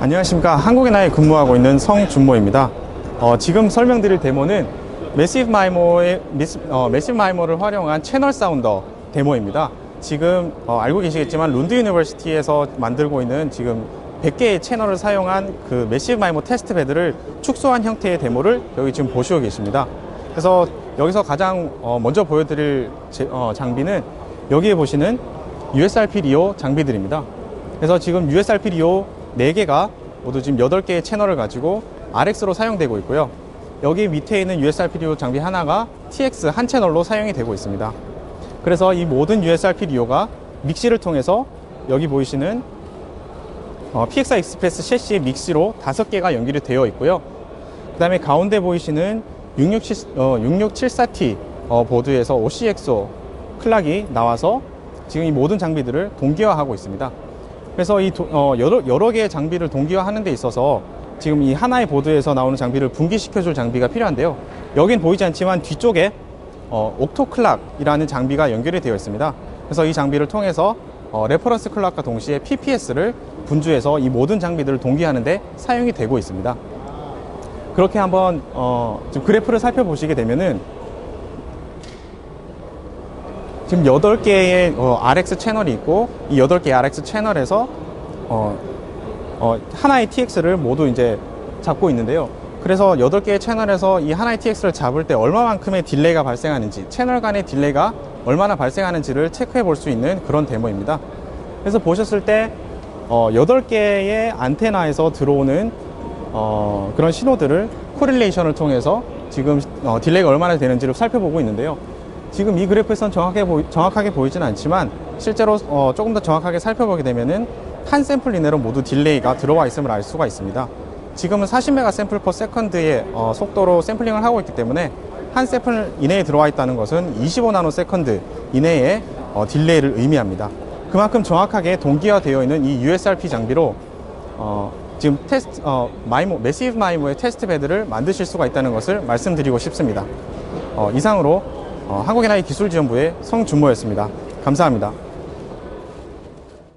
안녕하십니까. 한국인하에 근무하고 있는 성준모입니다. 어, 지금 설명드릴 데모는 매시브 마이모의 어, 매시브 마이모를 활용한 채널 사운더 데모입니다. 지금 어, 알고 계시겠지만 룬드 유니버시티에서 만들고 있는 지금 100개의 채널을 사용한 그 매시브 마이모 테스트 베드를 축소한 형태의 데모를 여기 지금 보시고 계십니다. 그래서 여기서 가장 어, 먼저 보여드릴 제- 어, 장비는 여기에 보시는 USRP 리오 장비들입니다. 그래서 지금 USRP 리오 4개가 모두 지금 8개의 채널을 가지고 RX로 사용되고 있고요. 여기 밑에 있는 USRP 리오 장비 하나가 TX 한 채널로 사용이 되고 있습니다. 그래서 이 모든 USRP 리오가 믹시를 통해서 여기 보이시는 어, PXI 익스프레스 셰시의 믹시로 5개가 연결이 되어 있고요. 그 다음에 가운데 보이시는 667, 어, 6674T 어, 보드에서 OCXO 클락이 나와서 지금 이 모든 장비들을 동기화하고 있습니다. 그래서 이 도- 어, 여러, 여러 개의 장비를 동기화하는 데 있어서 지금 이 하나의 보드에서 나오는 장비를 분기시켜줄 장비가 필요한데요. 여긴 보이지 않지만 뒤쪽에 어, 옥토클락이라는 장비가 연결이 되어 있습니다. 그래서 이 장비를 통해서 어, 레퍼런스 클락과 동시에 PPS를 분주해서 이 모든 장비들을 동기화하는데 사용이 되고 있습니다. 그렇게 한번 어, 지금 그래프를 살펴보시게 되면은 지금 8개의 어, RX 채널이 있고 이 8개의 RX 채널에서 어, 어, 하나의 TX를 모두 이제 잡고 있는데요. 그래서 8개의 채널에서 이 하나의 TX를 잡을 때 얼마만큼의 딜레이가 발생하는지, 채널 간의 딜레이가 얼마나 발생하는지를 체크해 볼 수 있는 그런 데모입니다. 그래서 보셨을 때 어, 8개의 안테나에서 들어오는 어, 그런 신호들을 코릴레이션을 통해서 지금 어, 딜레이가 얼마나 되는지를 살펴보고 있는데요. 지금 이 그래프에선 정확하게, 보이, 정확하게 보이진 않지만 실제로 어, 조금 더 정확하게 살펴보게 되면은 한 샘플 이내로 모두 딜레이가 들어와 있음을 알 수가 있습니다. 지금은 40메가 샘플 퍼 세컨드의 어, 속도로 샘플링을 하고 있기 때문에 한 샘플 이내에 들어와 있다는 것은 25나노 세컨드 이내의 어, 딜레이를 의미합니다. 그만큼 정확하게 동기화되어 있는 이 USRP 장비로 어, 지금 테스트 어, 마이모 매시브 마이모의 테스트 베드를 만드실 수가 있다는 것을 말씀드리고 싶습니다. 어, 이상으로 어, 한국인 아이 기술지원부의 성준모였습니다. 감사합니다.